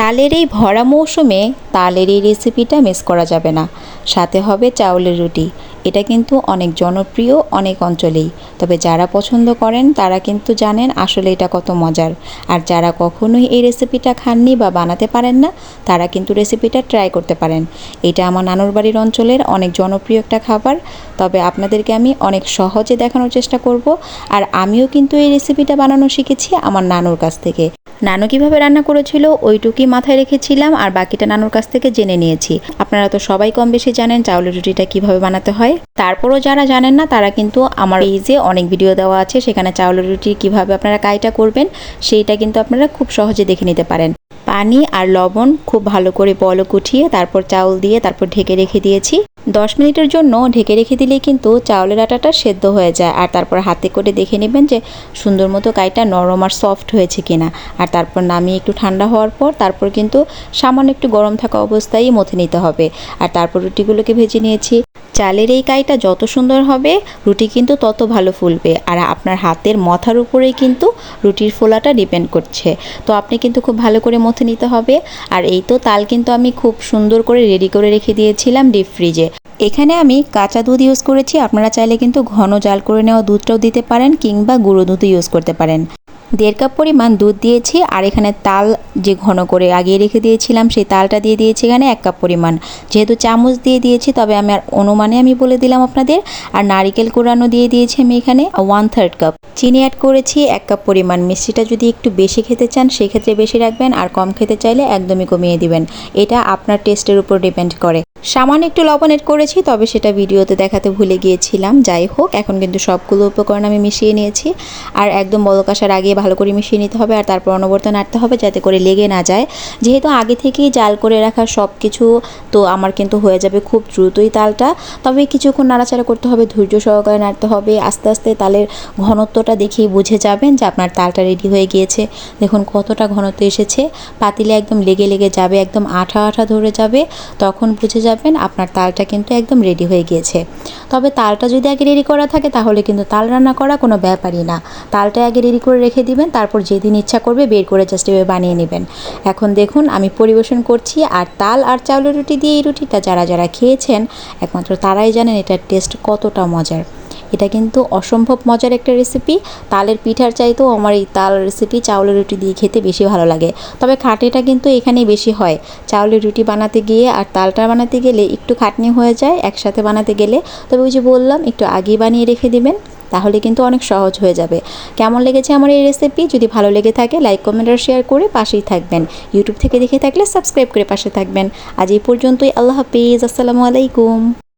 তালের এই ভরা মৌসুমে তালের এই রেসিপিটা মিস করা যাবে না। সাথে হবে চাউলের রুটি। এটা কিন্তু অনেক জনপ্রিয়, অনেক অঞ্চলেই। তবে যারা পছন্দ করেন, তারা কিন্তু জানেন আসলে এটা কত মজার। আর যারা কখনোই এই রেসিপিটা খাননি বা বানাতে পারেন না, তারা কিন্তু রেসিপিটা ট্রাই করতে পারেন। এটা আমার নানুর বাড়ির অঞ্চলের অনেক জনপ্রিয় একটা খাবার। তবে আপনাদেরকে আমি অনেক সহজে দেখানোর চেষ্টা করব। আর আমিও কিন্তু এই রেসিপিটা বানানো শিখেছি আমার নানুর কাছ থেকে। নানু কীভাবে রান্না করেছিল, ওইটুকুই মাথায় রেখেছিলাম আর বাকিটা নানুর কাছ থেকে জেনে নিয়েছি। আপনারা তো সবাই কম বেশি জানেন চাউলের রুটিটা কীভাবে বানাতে হয়। তারপরও যারা জানেন না, তারা কিন্তু আমার পেজে অনেক ভিডিও দেওয়া আছে, সেখানে চাউলের রুটি কীভাবে আপনারা কাইটা করবেন, সেইটা কিন্তু আপনারা খুব সহজে দেখে নিতে পারেন। পানি আর লবণ খুব ভালো করে বলক উঠিয়ে, তারপর চাউল দিয়ে তারপর ঢেকে রেখে দিয়েছি। দশ মিনিটের জন্য ঢেকে রেখে দিলে কিন্তু চাউলের আটাটা সেদ্ধ হয়ে যায়। আর তারপর হাতে করে দেখে নেবেন যে সুন্দর মতো কাইটা নরম আর সফট হয়েছে কিনা। আর তারপর নামিয়ে একটু ঠান্ডা হওয়ার পর তারপর কিন্তু সামান্য একটু গরম থাকা অবস্থায় মথে নিতে হবে। আর তারপর রুটিগুলোকে ভেজে নিয়েছি। চালের এই কাইটা যত সুন্দর হবে, রুটি কিন্তু তত ভালো ফুলবে। আর আপনার হাতের মথার উপরেই কিন্তু রুটির ফোলাটা ডিপেন্ড করছে। তো আপনি কিন্তু খুব ভালো করে মথে নিতে হবে। আর এই তো তাল কিন্তু আমি খুব সুন্দর করে রেডি করে রেখে দিয়েছিলাম ডিপ ফ্রিজে এখানে আমি কাঁচা দুধ ইউজ করেছি। আপনারা চাইলে কিন্তু ঘন জাল করে নেওয়া দুধটাও দিতে পারেন কিংবা গুঁড়ো দুধ ইউজ করতে পারেন। দেড় কাপ পরিমাণ দুধ দিয়েছি আর এখানে তাল যে ঘন করে আগিয়ে রেখে দিয়েছিলাম, সেই তালটা দিয়ে দিয়েছি এখানে এক কাপ পরিমাণ। যেহেতু চামচ দিয়ে দিয়েছি, তবে আমি আর অনুমানে আমি বলে দিলাম আপনাদের। আর নারিকেল কোরানো দিয়ে দিয়েছি আমি এখানে ওয়ান থার্ড কাপ চিনি অ্যাড করেছি এক কাপ পরিমাণ। মিষ্টিটা যদি একটু বেশি খেতে চান, সেক্ষেত্রে বেশি রাখবেন। আর কম খেতে চাইলে একদমই কমিয়ে দিবেন। এটা আপনার টেস্টের উপর ডিপেন্ড করে। সামান্য একটু লবণ এড করেছি, তবে সেটা ভিডিওতে দেখাতে ভুলে গিয়েছিলাম। যাই হোক, এখন কিন্তু সবগুলো উপকরণ আমি মিশিয়ে নিয়েছি। আর একদম বলক আসার আগে ভালো করে মিশিয়ে নিতে হবে আর তারপর অনবরত নাড়তে হবে যাতে করে লেগে না যায়। যেহেতু আগে থেকেই জাল করে রাখা সব কিছু তো আমার কিন্তু হয়ে যাবে খুব দ্রুতই তালটা। তবে কিছুক্ষণ নাড়াচাড়া করতে হবে, ধৈর্য সহকারে নাড়তে হবে। আস্তে আস্তে তালের ঘনত্বটা দেখেই বুঝে যাবেন যে আপনার তালটা রেডি হয়ে গিয়েছে। দেখুন কতটা ঘনত্ব এসেছে। পাতিলে একদম লেগে লেগে যাবে, একদম আঠা আঠা ধরে যাবে। তখন বুঝে যাবেন, আপনার তালটা কিন্তু একদম রেডি হয়ে গিয়েছে। তবে তালটা যদি আগে রেডি করা থাকে, তাহলে কিন্তু তাল রান্না করা কোনো ব্যাপারই না। তালটা আগে রেডি করে রেখে দিবেন, তারপর যেদিন ইচ্ছা করবে বের করে জাস্ট এভাবে বানিয়ে নেবেন। এখন দেখুন, আমি পরিবেশন করছি, আর তাল আর চাউলের রুটি দিয়ে এই রুটিটা যারা যারা খেয়েছেন, একমাত্র তারাই জানেন এটার টেস্ট কতটা মজার। এটা কিন্তু অসম্ভব মজার একটা রেসিপি তালের পিঠার চাইতেও আমার এই তাল রেসিপি চাউলের রুটি দিয়ে খেতে বেশি ভালো লাগে। তবে খাটনিটা কিন্তু এখানেই বেশি হয়। চাউলের রুটি বানাতে গিয়ে আর তালটা বানাতে গেলে একটু খাটনি হয়ে যায় একসাথে বানাতে গেলে। তবে ওই যে বললাম, একটু আগেই বানিয়ে রেখে দিবেন, তাহলে কিন্তু অনেক সহজ হয়ে যাবে। কেমন লেগেছে আমার এই রেসিপি যদি ভালো লেগে থাকে লাইক কমেন্ট আর শেয়ার করে পাশেই থাকবেন। ইউটিউব থেকে দেখে থাকলে সাবস্ক্রাইব করে পাশে থাকবেন। আজ এই পর্যন্তই। আল্লাহ হাফিজ। আসসালামু আলাইকুম।